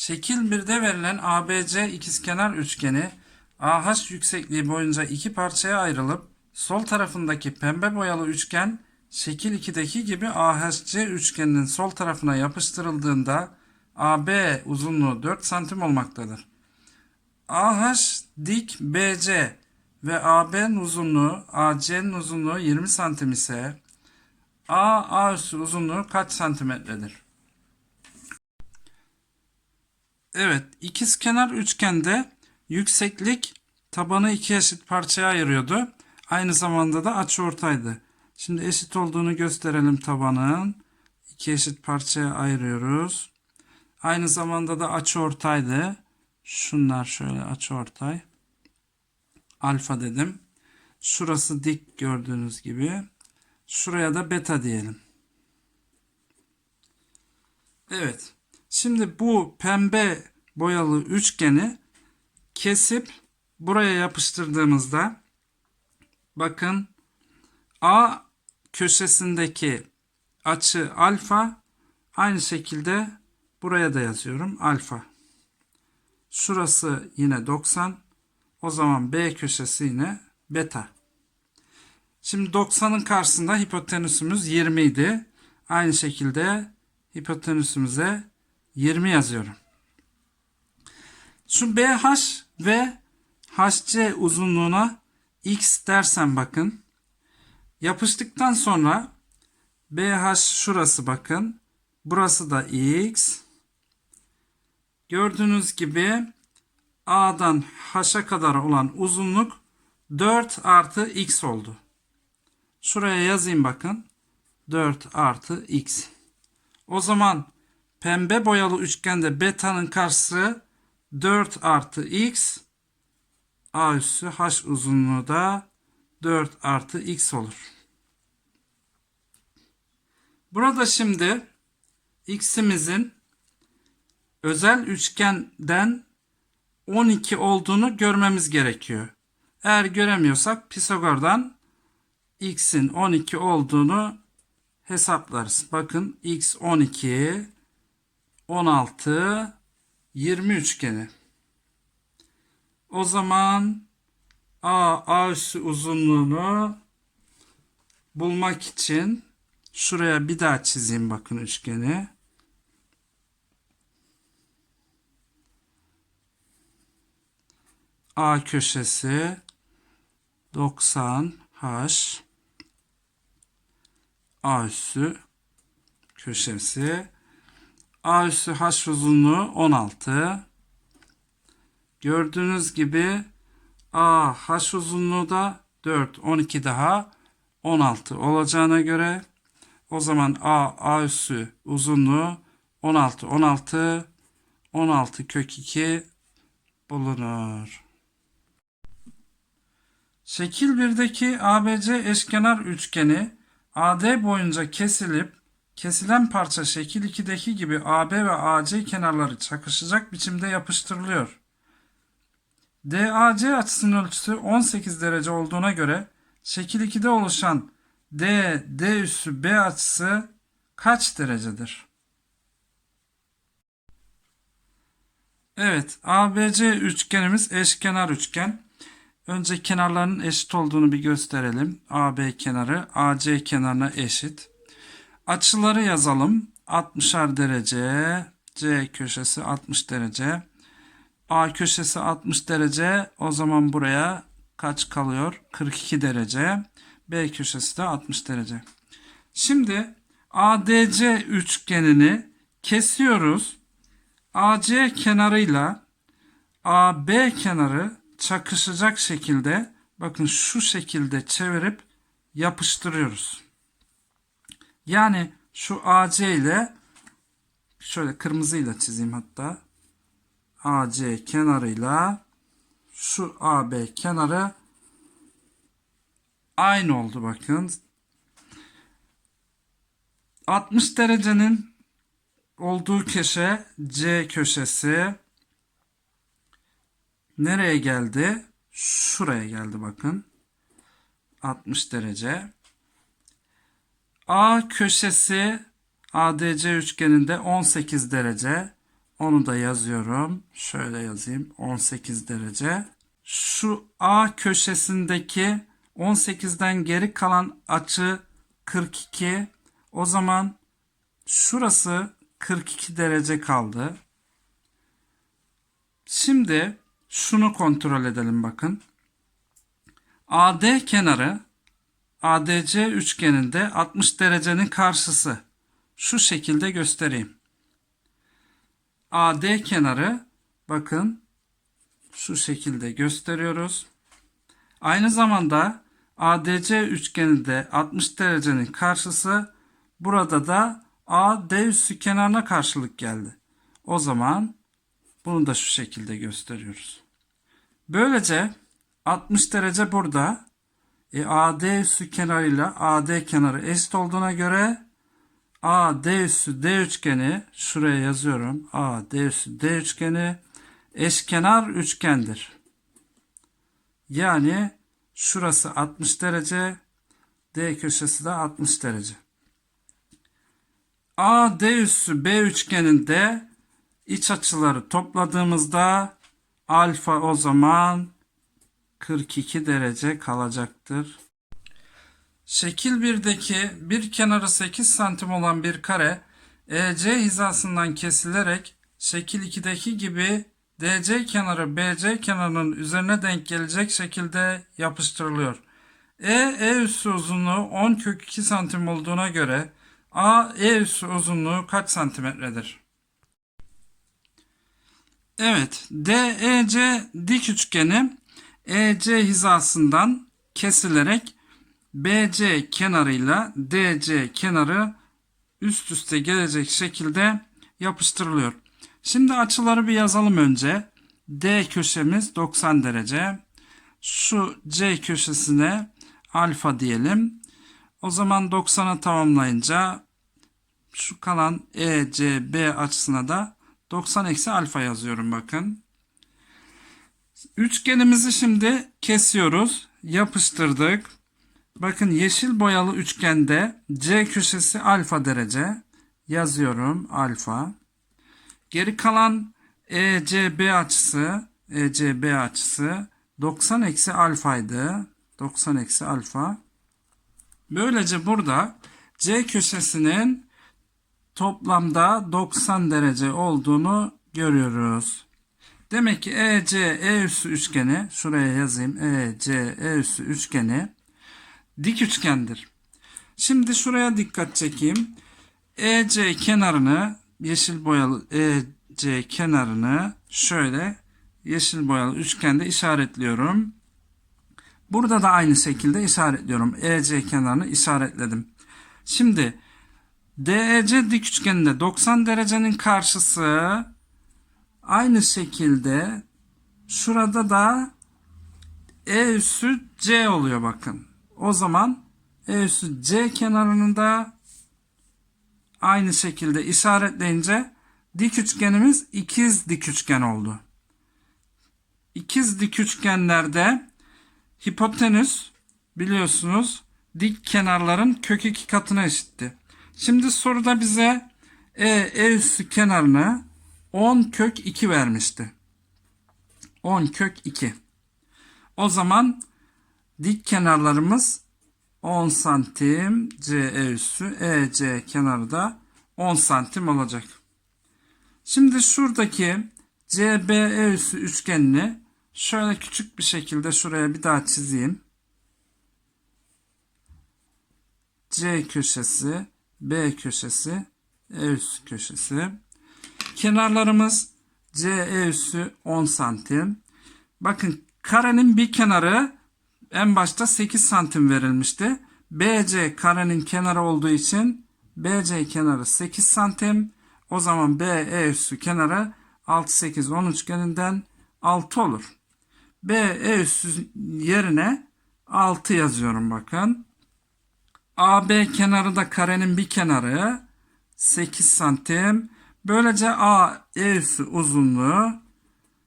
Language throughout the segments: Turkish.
Şekil 1'de verilen ABC ikizkenar üçgeni AH yüksekliği boyunca iki parçaya ayrılıp sol tarafındaki pembe boyalı üçgen şekil 2'deki gibi AHC üçgeninin sol tarafına yapıştırıldığında AB uzunluğu 4 santim olmaktadır. AH dik BC ve AB'nin uzunluğu AC'nin uzunluğu 20 santim ise A, A üssü uzunluğu kaç santimetredir? Evet, ikizkenar üçgende yükseklik tabanı iki eşit parçaya ayırıyordu. Aynı zamanda da açıortaydı. Şimdi eşit olduğunu gösterelim tabanın. İki eşit parçaya ayırıyoruz. Aynı zamanda da açıortaydı. Şunlar şöyle açıortay. Alfa dedim. Şurası dik gördüğünüz gibi. Şuraya da beta diyelim. Evet. Şimdi bu pembe boyalı üçgeni kesip buraya yapıştırdığımızda bakın A köşesindeki açı alfa aynı şekilde buraya da yazıyorum alfa. Şurası yine 90. O zaman B köşesi yine beta. Şimdi 90'ın karşısında hipotenüsümüz 20 idi. Aynı şekilde hipotenüsümüze 20 yazıyorum. Şu BH ve HC uzunluğuna x dersen bakın. Yapıştıktan sonra BH şurası bakın. Burası da x. Gördüğünüz gibi A'dan H'a kadar olan uzunluk 4 artı x oldu. Şuraya yazayım bakın. 4 artı x. O zaman pembe boyalı üçgende beta'nın karşısı 4 artı x. A üssü h uzunluğu da 4 artı x olur. Burada şimdi x'imizin özel üçgenden 12 olduğunu görmemiz gerekiyor. Eğer göremiyorsak Pisagor'dan x'in 12 olduğunu hesaplarız. Bakın x 12 16 20 üçgeni. O zaman A, A üssü uzunluğunu bulmak için şuraya bir daha çizeyim bakın üçgeni. A köşesi 90 H A üssü köşesi A üssü H uzunluğu 16 gördüğünüz gibi A H uzunluğu da 4 12 daha 16 olacağına göre o zaman A A üssü uzunluğu 16 16 16 kök 2 bulunur. Şekil 1'deki ABC eşkenar üçgeni AD boyunca kesilip kesilen parça şekil 2'deki gibi AB ve AC kenarları çakışacak biçimde yapıştırılıyor. DAC açısının ölçüsü 18 derece olduğuna göre şekil 2'de oluşan D, D üssü B açısı kaç derecedir? Evet, ABC üçgenimiz eşkenar üçgen. Önce kenarlarının eşit olduğunu bir gösterelim. AB kenarı AC kenarına eşit. Açıları yazalım. 60'ar derece. C köşesi 60 derece. A köşesi 60 derece. O zaman buraya kaç kalıyor? 42 derece. B köşesi de 60 derece. Şimdi ADC üçgenini kesiyoruz. AC kenarıyla AB kenarı çakışacak şekilde bakın şu şekilde çevirip yapıştırıyoruz. Yani şu AC ile şöyle kırmızıyla çizeyim hatta. AC kenarıyla şu AB kenarı aynı oldu bakın. 60 derecenin olduğu köşe C köşesi nereye geldi? Şuraya geldi bakın. 60 derece. A köşesi ADC üçgeninde 18 derece. Onu da yazıyorum. Şöyle yazayım. 18 derece. Şu A köşesindeki 18'den geri kalan açı 42. O zaman şurası 42 derece kaldı. Şimdi şunu kontrol edelim bakın. AD kenarı ADC üçgeninde 60 derecenin karşısı. Şu şekilde göstereyim. AD kenarı bakın şu şekilde gösteriyoruz. Aynı zamanda ADC üçgeninde 60 derecenin karşısı burada da AD üssü kenarına karşılık geldi. O zaman bunu da şu şekilde gösteriyoruz. Böylece 60 derece burada. E, AD üssü kenarıyla AD kenarı eşit olduğuna göre AD üssü D üçgeni şuraya yazıyorum. AD üssü D üçgeni eşkenar üçgendir. Yani şurası 60 derece, D köşesi de 60 derece. AD üssü B üçgeninde iç açıları topladığımızda alfa o zaman 42 derece kalacaktır. Şekil 1'deki bir kenarı 8 santim olan bir kare EC hizasından kesilerek şekil 2'deki gibi DC kenarı BC kenarının üzerine denk gelecek şekilde yapıştırılıyor. E, E üssü uzunluğu 10 kök 2 santim olduğuna göre A, E üssü uzunluğu kaç santimetredir? Evet, DEC dik üçgeni EC hizasından kesilerek BC kenarıyla DC kenarı üst üste gelecek şekilde yapıştırılıyor. Şimdi açıları bir yazalım önce. D köşemiz 90 derece. Şu C köşesine alfa diyelim. O zaman 90'a tamamlayınca şu kalan ECB açısına da 90 eksi alfa yazıyorum bakın. Üçgenimizi şimdi kesiyoruz. Yapıştırdık. Bakın yeşil boyalı üçgende C köşesi alfa derece. Yazıyorum alfa. Geri kalan ECB açısı ECB açısı 90 eksi alfaydı. 90 eksi alfa. Böylece burada C köşesinin toplamda 90 derece olduğunu görüyoruz. Demek ki EC E üssü üçgeni şuraya yazayım. EC E üssü üçgeni dik üçgendir. Şimdi şuraya dikkat çekeyim. EC kenarını yeşil boyalı EC kenarını şöyle yeşil boyalı üçgende işaretliyorum. Burada da aynı şekilde işaretliyorum. EC kenarını işaretledim. Şimdi DEC dik üçgeninde 90 derecenin karşısı aynı şekilde şurada da E üssü C oluyor bakın. O zaman E üssü C kenarını da aynı şekilde işaretleyince dik üçgenimiz ikiz dik üçgen oldu. İkiz dik üçgenlerde hipotenüs biliyorsunuz dik kenarların kök iki katına eşitti. Şimdi soruda bize E, E üssü kenarını 10 kök 2 vermişti. 10 kök 2. O zaman dik kenarlarımız 10 santim CE üssü EC kenarı da 10 santim olacak. Şimdi şuradaki CBE üssü üçgenini şöyle küçük bir şekilde şuraya bir daha çizeyim. C köşesi, B köşesi, E üssü köşesi. Kenarlarımız CE üssü 10 santim. Bakın karenin bir kenarı en başta 8 santim verilmişti. BC karenin kenarı olduğu için BC kenarı 8 santim. O zaman BE üssü kenarı 6, 8, 10 üçgeninden 6 olur. BE üssü yerine 6 yazıyorum bakın. AB kenarı da karenin bir kenarı 8 santim. Böylece A E üssü uzunluğu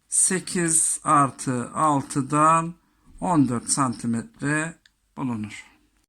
8 artı 6'dan 14 santimetre bulunur.